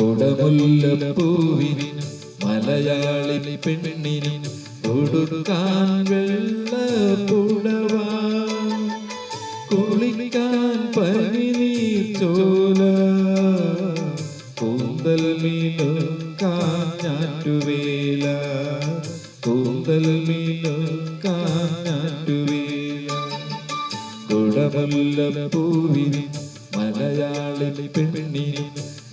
കുടമുല്ലപ്പൂവിനും മലയാളി പെണ്ണിനും കൊടുക്കാൻ വെള്ള പുടവ. കുളിക്കാൻ പനിനീർ ചോല. കൂന്തൽ മീനും കാഞ്ഞാറ്റുവേല. കൂന്തൽ മീനും കാഞ്ഞാറ്റുവേല. കുടമുല്ലപ്പൂവിന് മലയാളി പെണ്ണിന്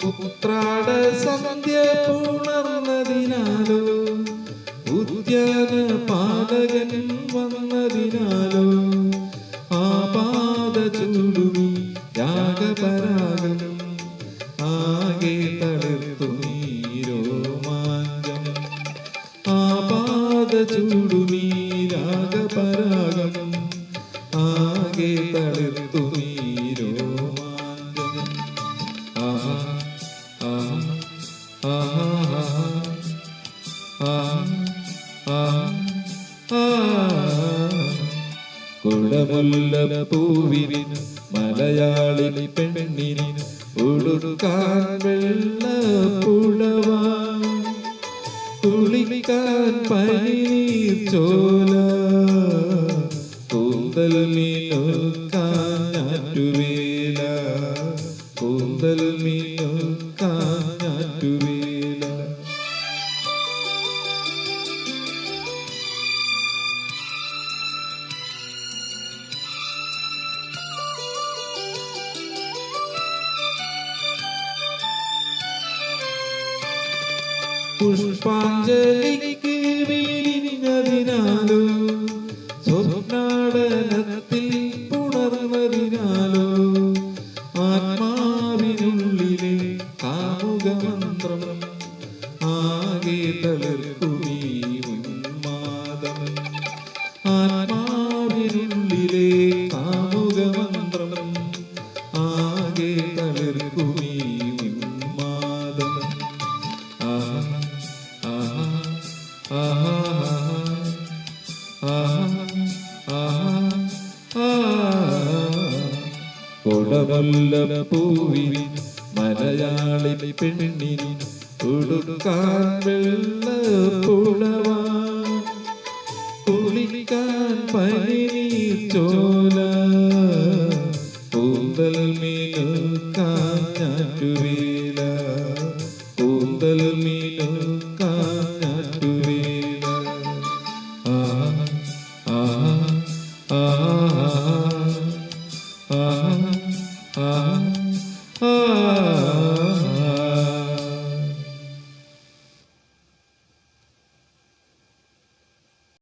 ഉത്രാട സന്ധ്യ ഉണർന്നതിനാലോ ഉദ്യാന പാലകൻ വന്നതിനാലോ ആപാദ ചൂടുമി രാഗപരാഗം ആകെ തളിർത്തു നീരോമാഞ്ചം ആപാദ ചൂടുമി രാഗപരാഗം ആകെ തളിർത്തു കുടമുല്ലപ്പൂവിനും മലയാളി പെണ്ണിന് ഉടുക്കാൻ വെള്ള പുളവ കുളിക്കാൻ പനിനീർ ചോല. കൂന്തൽ മീനു പുഷ്പാഞ്ജലിക്ക് വീരിഞ്ഞതിനാലോ കാമുകമന്ത്രം ആകെ തളിർക്കുമീ ഉന്മാദം ആത്മാവിനുള്ളിലെ കാമുകമന്ത്രം. ആകെ തളിർക്കുമീ ഉന്മാദം ആഹ ആഹാ കൊടമുല്ലപ്പൂവിന് മലയാളി പെണ്ണിനി ഉടുക്കാൻ വെള്ള പുളവാ. കുളിക്കാൻ പനി ചോല. പൂന്തൽ മീനു ഞാറ്റുവേ